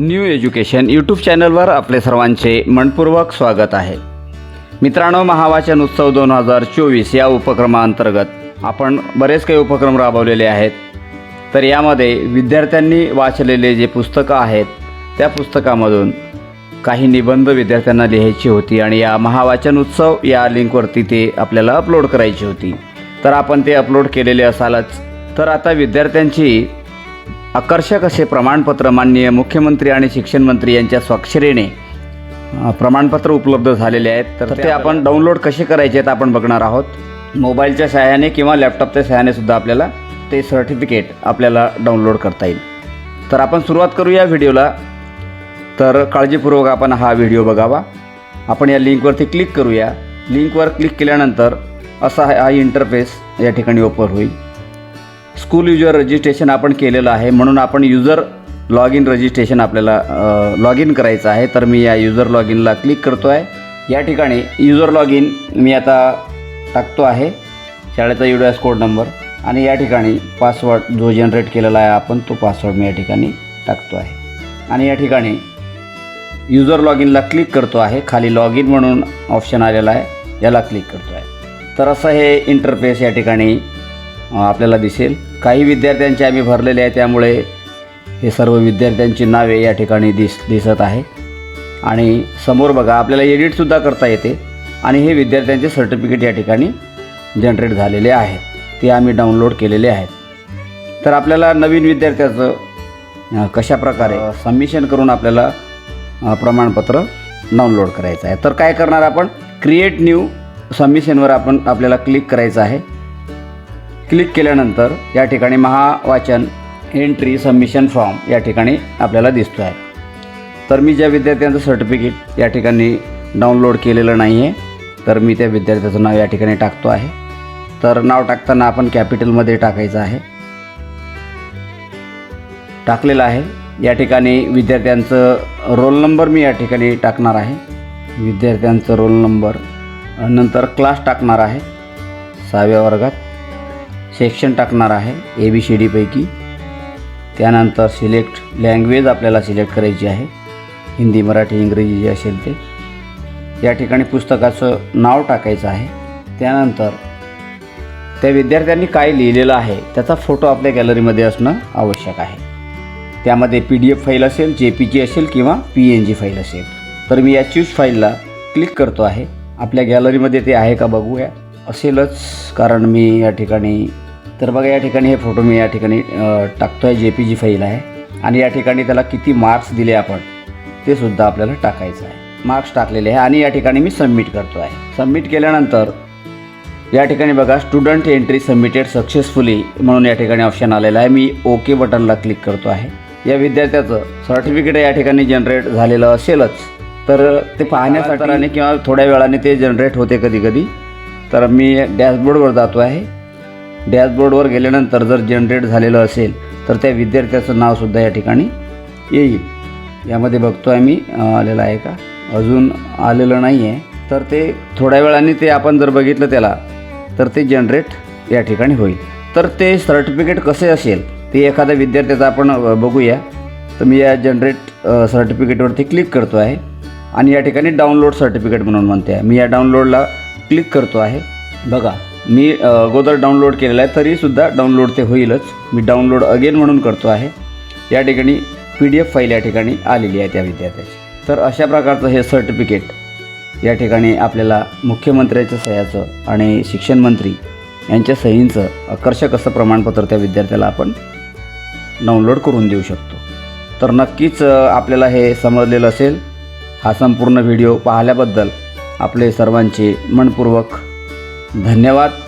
New education YouTube चॅनलवर आपले सर्वांचे मनपूर्वक स्वागत आहे. मित्रांनो महावाचन उत्सव दोन हजार चोवीस या उपक्रमाअंतर्गत आपण बरेच काही उपक्रम राबवलेले आहेत. तर यामध्ये विद्यार्थ्यांनी वाचलेले जे पुस्तकं आहेत त्या पुस्तकामधून काही निबंध विद्यार्थ्यांना लिहायची होती आणि या महावाचन उत्सव या लिंकवरती ते आपल्याला अपलोड करायची होती. तर आपण ते अपलोड केलेले असालच. तर आता विद्यार्थ्यांची आकर्षक असे प्रमाणपत्र माननीय मुख्यमंत्री आणि शिक्षण मंत्री यांच्या स्वाक्षरीने प्रमाणपत्र उपलब्ध झालेले आहेत. तर ते आपण डाउनलोड कसे करायचे आहेत आपण बघणार आहोत. मोबाईलच्या सहाय्याने किंवा लॅपटॉपच्या सहाय्याने सुद्धा आपल्याला ते सर्टिफिकेट आपल्याला डाउनलोड करता येईल. तर आपण सुरुवात करूया व्हिडिओला. तर काळजीपूर्वक आपण हा व्हिडिओ बघावा. आपण या लिंकवरती क्लिक करूया. लिंकवर क्लिक केल्यानंतर असा हा इंटरफेस या ठिकाणी ओपन होईल. स्कूल युजर रजिस्ट्रेशन आपण केलेलं आहे. म्हणून आपण युजर लॉग इन रजिस्ट्रेशन आपल्याला लॉग इन करायचं आहे. तर मी या युजर लॉग इनला क्लिक करतो आहे या ठिकाणी युजर लॉग इन मी आता टाकतो आहे. शाळेचा U D S code number आणि या ठिकाणी पासवर्ड जो जनरेट केलेला आहे आपण तो पासवर्ड मी या ठिकाणी टाकतो आहे. आणि या ठिकाणी युजर लॉग इनला क्लिक करतो आहे. खाली लॉग इन म्हणून ऑप्शन आलेला आहे. याला क्लिक करतो आहे तर असं हे इंटरफेस या ठिकाणी आपल्याला दिसेल. काही विद्यार्थ्यांचे आम्ही भरलेले आहे त्यामुळे हे सर्व विद्यार्थ्यांची नावे या ठिकाणी दिस दिसत आहे. आणि समोर बघा आपल्याला एडिटसुद्धा करता येते. आणि हे विद्यार्थ्यांचे सर्टिफिकेट या ठिकाणी जनरेट झालेले आहेत. ते आम्ही डाउनलोड केलेले आहेत. तर आपल्याला नवीन विद्यार्थ्याचं कशाप्रकारे सबमिशन करून आपल्याला प्रमाणपत्र डाउनलोड करायचं आहे. तर काय करणार आपण? क्रिएट न्यू सबमिशनवर आपण आपल्याला क्लिक करायचं आहे. क्लिक केल्यानंतर या ठिकाणी महावाचन एंट्री सबमिशन फॉर्म या ठिकाणी आपल्याला दिसतो आहे तर मी ज्या विद्यार्थ्यांचं सर्टिफिकेट या ठिकाणी डाउनलोड केलेलं नाही आहे तर मी त्या विद्यार्थ्याचं नाव या ठिकाणी टाकतो आहे. तर नाव टाकताना आपण कॅपिटलमध्ये टाकायचं आहे. टाकलेलं आहे. या ठिकाणी विद्यार्थ्यांचं रोल नंबर मी या ठिकाणी टाकणार आहे. विद्यार्थ्यांचं रोल नंबर नंतर क्लास टाकणार आहे. सहाव्या वर्गात. सेक्शन टाकणार आहे ए बी सी डीपैकी त्यानंतर सिलेक्ट लँग्वेज आपल्याला सिलेक्ट करायची आहे. हिंदी मराठी इंग्रजी जे असेल ते. या ठिकाणी पुस्तकाचं नाव टाकायचं आहे. त्यानंतर त्या विद्यार्थ्यांनी काय लिहिलेलं आहे त्याचा फोटो आपल्या गॅलरीमध्ये असणं आवश्यक आहे. त्यामध्ये पी डी एफ फाईल असेल जे पी जी असेल किंवा पी एन जी फाईल असेल. तर मी या चूज फाईलला क्लिक करतो आहे. आपल्या गॅलरीमध्ये ते आहे का बघूया. असेलच कारण मी या ठिकाणी तर बघा या ठिकाणी हे फोटो मी या ठिकाणी टाकतो आहे जे पी जी फाईल आहे. आणि या ठिकाणी त्याला किती मार्क्स दिले आपण ते सुद्धा आपल्याला टाकायचं आहे. मार्क्स टाकलेले आहे आणि या ठिकाणी मी सबमिट करतो आहे सबमिट केल्यानंतर या ठिकाणी बघा स्टुडंट एंट्री सबमिटेड सक्सेसफुली म्हणून या ठिकाणी ऑप्शन आलेला आहे. मी ओके बटनला क्लिक करतो आहे. या विद्यार्थ्याचं सर्टिफिकेट या ठिकाणी जनरेट झालेलं असेलच तर ते पाहण्यासाठी किंवा थोड्या वेळाने ते जनरेट होते कधी कधी. तर मी डॅशबोर्डवर जातो आहे डॅशबोर्डवर गेल्यानंतर जर जनरेट झालेलं असेल तर त्या विद्यार्थ्याचं नावसुद्धा या ठिकाणी येईल. यामध्ये बघतो आहे मी आलेलं आहे का? अजून आलेलं नाही आहे तर ते थोड्या वेळाने ते आपण जर बघितलं त्याला तर ते जनरेट या ठिकाणी होईल. तर ते सर्टिफिकेट कसे असेल ते एखाद्या विद्यार्थ्याचं आपण बघूया. तर मी या जनरेट सर्टिफिकेटवरती क्लिक करतो आहे. आणि या ठिकाणी डाउनलोड सर्टिफिकेट म्हणून म्हणते आहे. मी या डाउनलोडला क्लिक करतो आहे. बघा. मी अगोदर डाउनलोड केलेला आहे तरीसुद्धा डाउनलोड ते होईलच. मी डाउनलोड अगेन म्हणून करतो आहे. या ठिकाणी पी डी एफ फाईल या ठिकाणी आलेली आहे त्या विद्यार्थ्याची. तर अशा प्रकारचं हे सर्टिफिकेट या ठिकाणी आपल्याला मुख्यमंत्र्याच्या सह्याचं आणि शिक्षण मंत्री यांच्या सहींचं आकर्षक असं प्रमाणपत्र त्या विद्यार्थ्याला आपण डाउनलोड करून देऊ शकतो. तर नक्कीच आपल्याला हे समजलेलं असेल. हा संपूर्ण व्हिडिओ पाहिल्याबद्दल आपले सर्वांचे मनपूर्वक धन्यवाद.